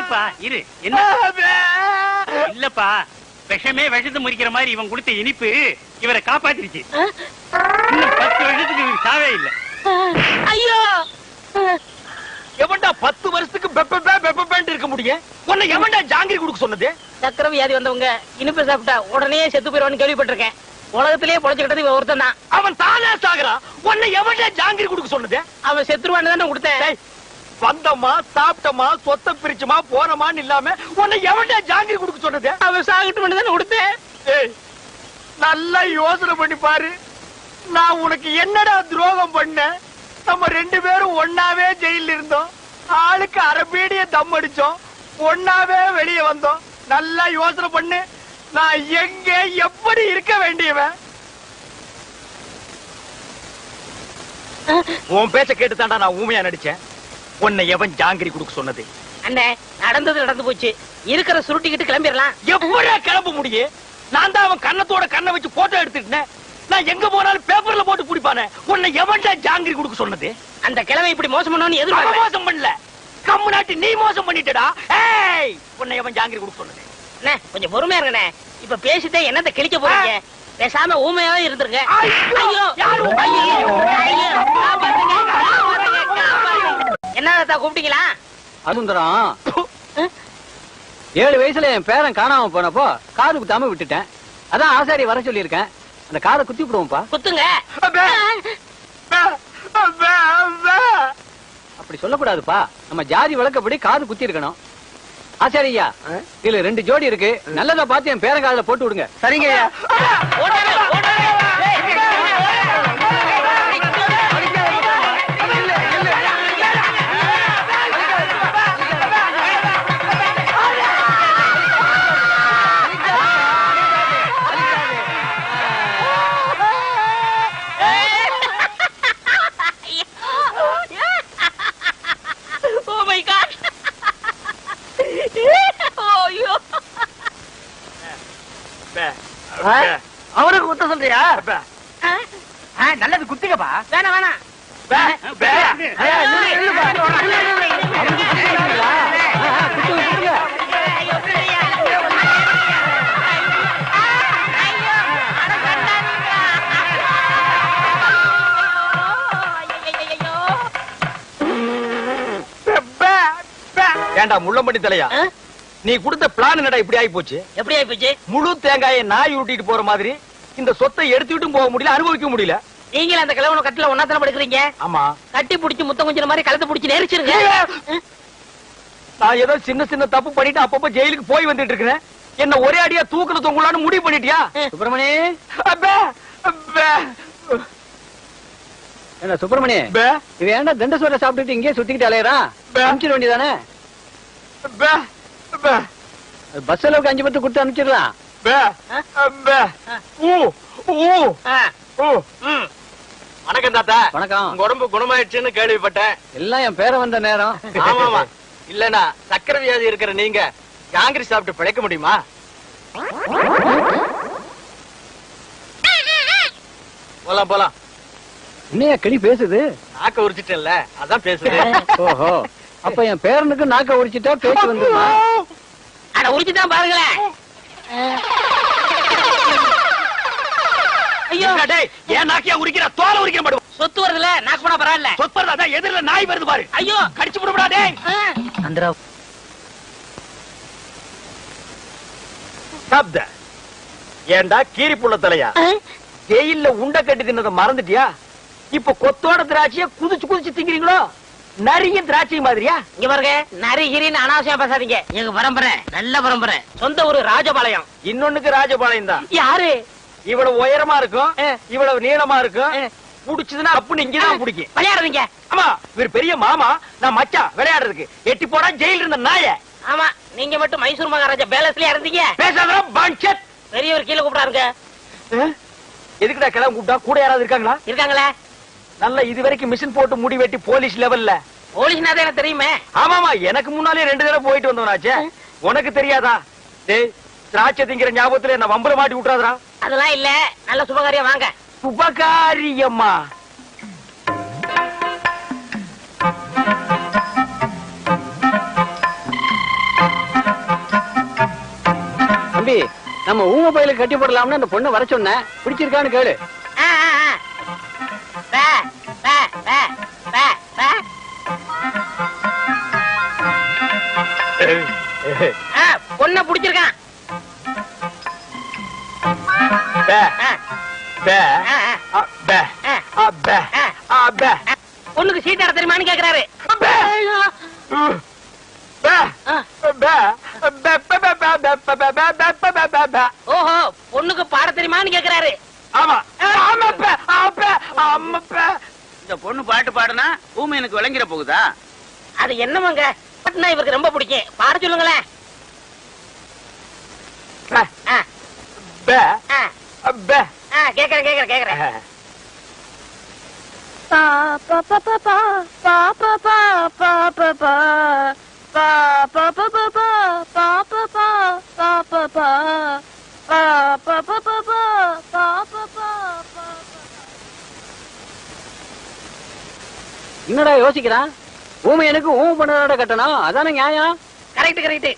இருப்பா இரு. என்ன? இல்லப்பா விஷமே விஷத்தை முறிக்கிற மாதிரி இவன் கொடுத்த இனிப்பு இவரை காப்பாத்திருச்சு. இன்னும் பத்து வருஷத்துக்கு இவருக்கு சாவே இல்ல. ஐயோ! எவன்டா பத்து வருஷத்துக்கு பெப்ப பெப்ப இருக்க முடியும்? உன்னை எவன்டா ஜாங்கிரி கொடுக்க சொன்னது? சக்கர வியாதி வந்தவங்க இனிப்பு சாப்பிட்டா உடனே செத்து போயிடுவான்னு கேள்விப்பட்டிருக்கேன். உலகத்திலேயே பொழைச்சுக்கிட்டது இவன் ஒருத்தன் தான். அவன் தானே சாகுறான்? உன்னை எவன்டா ஜாங்கிரி கொடுக்க சொன்னது? அவன் செத்துருவான்னு தானே கொடுத்தேன். டேய், வந்தமா சாப்பிட்டமா சொத்த பிரிச்சுமா போனமான்னு இல்லாம உன்னை எவன்டா ஜாங்கிரி கொடுக்க சொன்னது? அவன் சாகிட்டு தானே கொடுத்தேன் ஏய், நல்லா யோசனை பண்ணி பாரு. நான் உனக்கு என்னடா துரோகம் பண்ணேன் நம்ம ரெண்டு பேரும் ஒன்னாவே ஜெயில இருந்தோம். ஆளுக்கு அரபீடிய தம் அடிச்சோம். ஒன்னாவே வெளியே வந்தோம். நல்லா யோசனை பண்ணு. நான் எங்க எப்படி இருக்க வேண்டியவன்? உன் பேச்ச கேட்டு நான் ஊமையா நடிச்சேன். உன்னை எவன் ஜாங்கிரி கொடுக்க சொன்னது? அண்ணே நடந்தது நடந்து போச்சு. இருக்கிற சுருட்டிக்கிட்டு கிளம்பிடலாம் எப்படியா கிளம்ப முடியும் நான் தான் அவன் கண்ணத்தோட கண்ணை வச்சு போட்டோ எடுத்துட்டேன் நான் எங்க போனாலும் பேப்பர்ல போட்டு குடிப்பானே உன்னை எவன்டா ஜாங்கிரி கொடுக்க சொன்னது? அந்த கிழமை இப்படி மோசம் பண்ணணும்னு அவன் எதிர்பார்க்கல. மோசம் பண்ணல. கம்மு நாட்டி நீ மோசம் பண்ணிட்டடா. ஏய் உன்னை எவன் ஜாங்கிரி கொடுக்க சொன்னது? அண்ணே கொஞ்சம் பொறுமையா இருங்கண்ணே. இப்ப பேசிட்டே என்னத்த கிழிக்க போறீங்க? பேசாம ஊமையாவே இருந்துருங்க. ஐயோ, யாரு? ஐயோ, தாத்தா கூப்பிட்டீங்களா? அசுந்தரம் ஏழு வயசுல என் பேரன் காணாம போனப்போ காது குத்தாம விட்டுட்டேன். அதான் ஆசாரி வர சொல்லியிருக்கேன். அந்த காதை குத்தி விடுவோம்ப்பா. குத்துங்க. அப்பே, அப்பே, அப்பே, அப்பே. அப்படி சொல்லக்கூடாதுப்பா. நம்ம ஜாதி வழக்கப்படி காது குத்தி இருக்கணும் ஆசாரியா இதுல ரெண்டு ஜோடி இருக்கு. நல்லதா பார்த்து என் பேரன் காதுல போட்டு விடுங்க. சரிங்க அப்பே, நல்லது குத்துக்கப்பா. அப்பே, அப்பே. ஏண்டா முள்ளம்பட்டி தலையா ஆ? நீ கொடுத்த பிளான் என்னடா இப்படி ஆகி போச்சு எப்படி ஆயிப்போச்சு முழு தேங்காயை நாய் உருட்டிட்டு போற மாதிரி இந்த சொத்தை எடுத்துக்கிட்டும் போக முடியல அனுபவிக்க முடியல. நீங்களும் அந்த கிழவன கட்டில ஒன்னா தானே படுக்கிறீங்க? ஆமா. கட்டி புடிச்சு முத்தம் கொஞ்சம் மாதிரி கழுத்து புடிச்சு நெரிச்சிருங்க. நான் ஏதோ சின்ன சின்ன தப்பு பண்ணிட்டு அப்பப்ப ஜெயிலுக்கு போய் வந்துட்டு இருக்கிறேன். என்ன ஒரே அடியா தூக்குல தொங்கலான்னு முடிவு பண்ணிட்டியா? சுப்பிரமணி. அப்பே, அப்பே, என்ன சுப்பிரமணி? இவன் ஏன்டா தண்டசோரை சாப்பிட்டுட்டு இங்கே சுத்திக்கிட்டு அலையறான்? பே. அனுப்பிச்சிட வேண்டியதானே? அப்பே, அப்பே, பஸ் அளவுக்கு அஞ்சு பத்து கொடுத்து அனுப்பிச்சிடலாம். வணக்கம் தாத்தா. வணக்கம். உங்க உடம்பு குணமாயிடுச்சுன்னு கேள்விப்பட்டேன். எல்லாம் என் பேர வந்த நேரம். ஆமாமா. இல்லனா சக்கரை வியாதி இருக்கிற நீங்க ஜாங்கிரி சாப்பிட்டு பிழைக்க முடியுமா? போலாம் போலாம். என்னையா கிளி பேசுது? நாக்க உரிச்சிட்டேன்ல. அதான் பேசுது. ஓஹோ. அப்ப என் பேரனுக்கு நாக்க உரிச்சிட்டா பேச்சு வந்துருமா? அட உரிச்சுதான் பாருங்களேன். ஐயோ. டேய் ஏன் நாக்கியா உரிக்கிற தோலை உரிக்கிற மாடு. சொத்து வருதுல நாக்கு போனா பரவாயில்ல. சொற்பறதா அதான் எதிரில நாய் வருது பாரு. ஐயோ. கடிச்சு விடுடா டேய். அந்தரா சாப்த. ஏண்டா கீரி புள்ள தலையா? ஜெயில்ல உண்டை கட்டி தின்னதை மறந்துட்டியா? இப்ப கொத்தோட திராட்சைய குதிச்சு குதிச்சு திங்கிறீங்களோ? நரியும் திராட்சை மாதிரியா? இங்க பாருங்க நரி கிரின்னு அனாவசியம் பேசாதீங்க. எங்க பரம்பரை நல்ல பரம்பரை. சொந்த ஊரு ராஜபாளையம். இன்னொன்னுக்கு ராஜபாளையம் தான். யாரு? இவ்வளவு உயரமா இருக்கும் இவ்வளவு நீளமா இருக்கும். புடிச்சதுன்னா அப்படின்னு இங்கதான் பிடிக்கும். விளையாடுறீங்க. ஆமா இவர் பெரிய மாமா நான் மச்சான் விளையாடுறதுக்கு. எட்டி போடா ஜெயில இருந்த நாய. ஆமா நீங்க மட்டும் மைசூர் மகாராஜா பேலஸ்லயே இருந்தீங்க. பேசாத பஞ்சத் பெரியவர் கீழே கூப்பிடாருங்க. எதுக்குடா கிளம்ப கூப்பிட்டா? கூட யாராவது இருக்காங்களா? இருக்காங்களே. நல்ல இது வரைக்கும் மிஷின் போட்டு முடி வெட்டி போலீஸ் லெவல்ல போலீஸ்னா தான் எனக்கு தெரியுமே. ஆமாமா எனக்கு முன்னாலே ரெண்டு தடவை போயிட்டு வந்தவனாச்சே. உனக்கு தெரியாதா? டேய் திராட்சை திங்கிற ஞாபகத்துல என்ன வம்பல மாட்டி விட்டுறாதா அதெல்லாம் இல்ல. நல்ல சுபகாரியம் வாங்க. சுபகாரியம்மா. தம்பி நம்ம ஊம பயிலுக்கு கட்டி போடலாம்னு அந்த பொண்ணை வர சொன்னேன். பிடிச்சிருக்கான்னு கேளு. பொண்ண புடிச்சிருக்கான் பொண்ணுக்கு சீட் நட கேக்குறாரு ஓஹோ பொண்ணுக்கு பாட தெரியுமான்னு கேக்குறாரு ஆமா இந்த பொண்ணு பாட்டு பாடுனா ஊமை எனக்கு விளங்கிற போகுதா அது என்னமாங்க இவருக்கு ரொம்ப பிடிக்கும் பாட சொல்லுங்களேன் கேக்குறேன் கேக்குறேன் கேக்குறேன் என்னடா யோசிக்கிறான் எனக்கு ஊமை பண்ணதோட கட்டணும் அதானே நியாயம் கரெக்ட் கரெக்ட்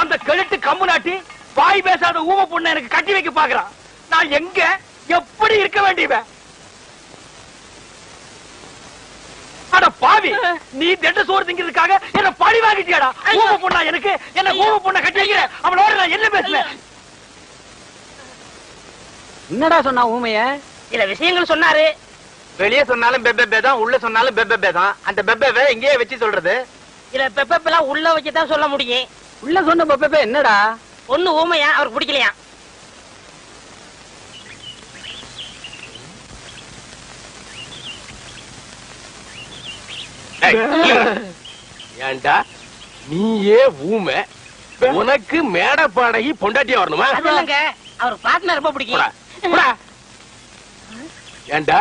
அந்த கழுத்து கம்மு நாட்டி வாய் பேசாத ஊம பொண்ணு எனக்கு கட்டி வைக்க பாக்குறான். நான் எங்க எப்படி இருக்க வேண்டியவன்? பாவி நீ திட்ட சோறு திங்கிறதுக்காக என்ன பழி வாங்கிட்டியாடா? ஊம பொண்ணா எனக்கு? என்ன ஊம பொண்ணை கட்டி வைக்கிற? அவளோட நான் என்ன பேசுவேன்? என்னடா சொன்னா ஊமைய? சில விஷயங்கள் சொன்னாரு. வெளியே சொன்னாலும் பெப்பே தான் உள்ள சொன்னாலும் பெப்பே தான். அந்த பெப்பே எங்கேயே வச்சு சொல்றது? சில பெப்பெல்லாம் உள்ள வச்சுதான் சொல்ல முடியும். உள்ள சொன்ன பப்பே என்னடா? பொண்ணு ஊமையா அவருக்கு பிடிக்கலையா? ஏன்டா? நீயே ஊமை. உனக்கு மேடை பாடகி பொண்டாட்டியா வரணுமா? அவருக்கு பாட்டுனா ரொம்ப போடா, பிடிக்கும். போடா. ஏன்டா?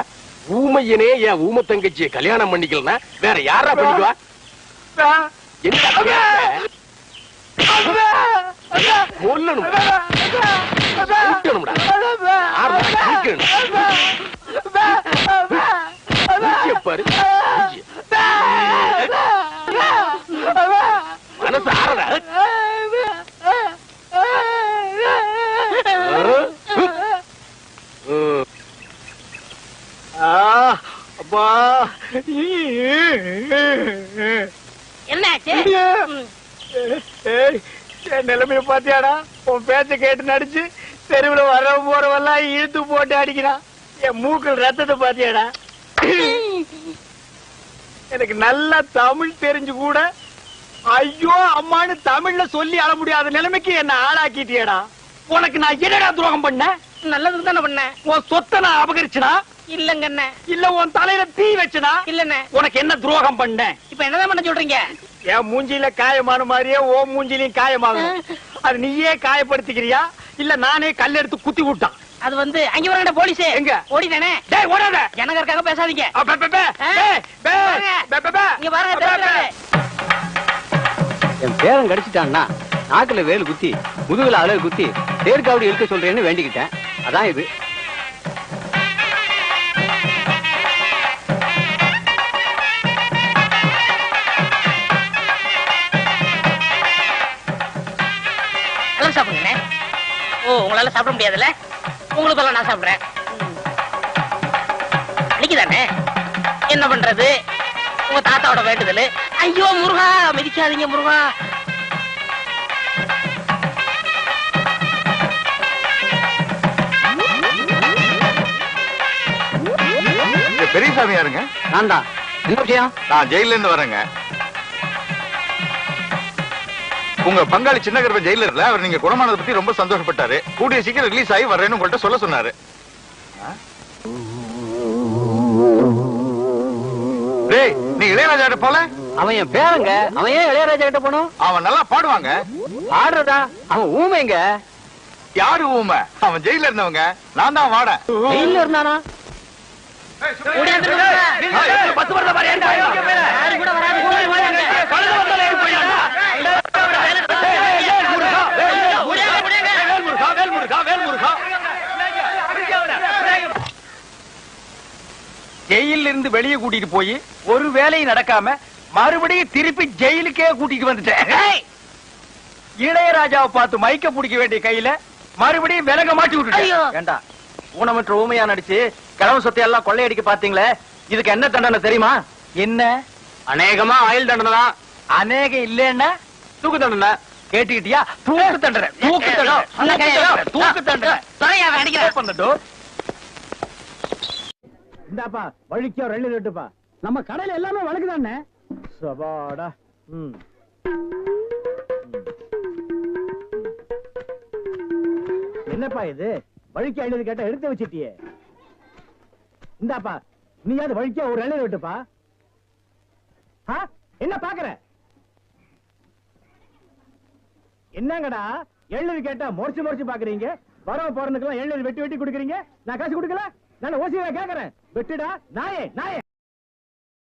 ஊமையனே என் ஊமை தங்கச்சியை கல்யாணம் பண்ணிக்கலனா வேற யாரா பண்ணிக்குவா? என்ன ஏய், என் நிலைமைய பாத்தியாடா உன் பேச்ச கேட்டு நடிச்சு தெருவுல வர போறவெல்லாம் இழுத்து போட்டு அடிக்கிறான். என் மூக்கில் ரத்தத்தை பாத்தியாடா எனக்கு நல்லா தமிழ் தெரிஞ்சு கூட ஐயோ அம்மான்னு தமிழ்ல சொல்லி அழ முடியாத நிலைமைக்கு என்ன ஆளாக்கிட்டியடா. உனக்கு நான் என்னடா துரோகம் பண்ணேன் நல்லதுக்கு தானே பண்ணேன் உன் சொத்தை நான் அபகரிச்சனா? இல்லங்க அண்ணே இல்ல உன் தலையில தீ வச்சனா? இல்லண்ணே. உனக்கு என்ன துரோகம் பண்ணேன் இப்ப என்னதான் பண்ண சொல்றீங்க? என் மூஞ்சில காயமான மாதிரியே ஓ மூஞ்சிலையும் காயமாகும் அது நீயே காயப்படுத்திக்கிறியா இல்ல நானே கல் எடுத்து குத்தி விட்டான் அது வந்து அங்க வரண்ட போலீஸ் எங்க? ஓடிதானே டேய் ஓடாத ஜனகருக்காக பேசாதீங்க அ, பே, பே, பே. ஆ? டேய், பே, பாருங்க. பே, பே, பே. இங்க பாருங்க. என் பேரன் கடிச்சிட்டான்னா நாக்குல வேல் குத்தி முதுகுல அலகு குத்தி தேர்காவடி இழுக்க சொல்றேன்னு வேண்டிக்கிட்டேன் அதான் இது உங்களால சாப்பிட முடியாதுல்ல? உங்களுக்கு நான் சாப்பிடுறேன். அன்னைக்குதானே என்ன பண்றது? உங்க தாத்தாவோட வேண்டுதல். ஐயோ முருகா மிதிக்காதீங்க முருகா. இந்த பெரியசாமி யாருங்க நான் தான். என்ன விஷயம்? நான் ஜெயில இருந்து வரேங்க. உங்க பங்காளி சின்ன கருப்ப ஜெயில இருக்கல அவர் நீங்க குணமானதை பத்தி ரொம்ப சந்தோஷப்பட்டாரு. கூடிய சீக்கிரம் ரிலீஸ் ஆகி வர்றேன்னு உங்கள்ட்ட சொல்ல சொன்னாரு? டேய் நீ இளையராஜா போல? அவன் என் பேரங்க. அவன் ஏன் இளையராஜா கிட்ட போனோம் அவன் நல்லா பாடுவாங்க. ஆடுறதா? அவன் ஊமைங்க யாரு ஊமை? அவன் ஜெயில இருந்தவங்க. நான் தான் வாட. ஜெயில்ல இருந்தானா. பத்து வருஷம் ஜெயில இருந்து வெளியே கூட்டிட்டு போய் ஒரு வேலையும் நடக்காம மறுபடியும் திருப்பி ஜெயிலுக்கே கூட்டிட்டு வந்துட்டேன் இளையராஜாவை பார்த்து மைக்க பிடிக்க வேண்டிய கையில மறுபடியும் விலக மாட்டி. விட்டுட்டேன் ஏண்டா ஊனமற்ற ஊமையா நடிச்சு கிழவன் சொத்தை எல்லாம் கொள்ளையடிக்க பாத்தீங்களே இதுக்கு என்ன தண்டனை தெரியுமா என்ன அநேகமா ஆயுள் தண்டனை தான் அநேக இல்லன்னா தூக்கு தண்டனை கேட்டுக்கிட்டியா தூக்கு தண்டனை தூக்கு தண்டனை தூக்கு தண்டனை, தூக்கு தண்டனை துறையா அடிக்கிறேன் Open the door. இந்தாப்பா வழிக்கோ ரெண்டு ரெட்டுப்பா நம்ம கடையில எல்லாமே வழக்கு தானே சபாடா ம். என்னப்பா இது? வழிக்கு அழுது கேட்டா எடுத்து வச்சிட்டியே. இந்தாப்பா நீயாவது வழிக்க ஒரு இலையில விட்டுப்பா ஆ? என்ன பாக்குற? என்னங்கடா எழுதி கேட்டா முறைச்சு முறைச்சு பாக்குறீங்க? வரவ போறதுக்கெல்லாம் எழுதி வெட்டி வெட்டி குடுக்குறீங்க? நான் காசு கொடுக்கல? நான் ஓசியா கேக்குறேன். வெட்டுடா. நாயே நாயே.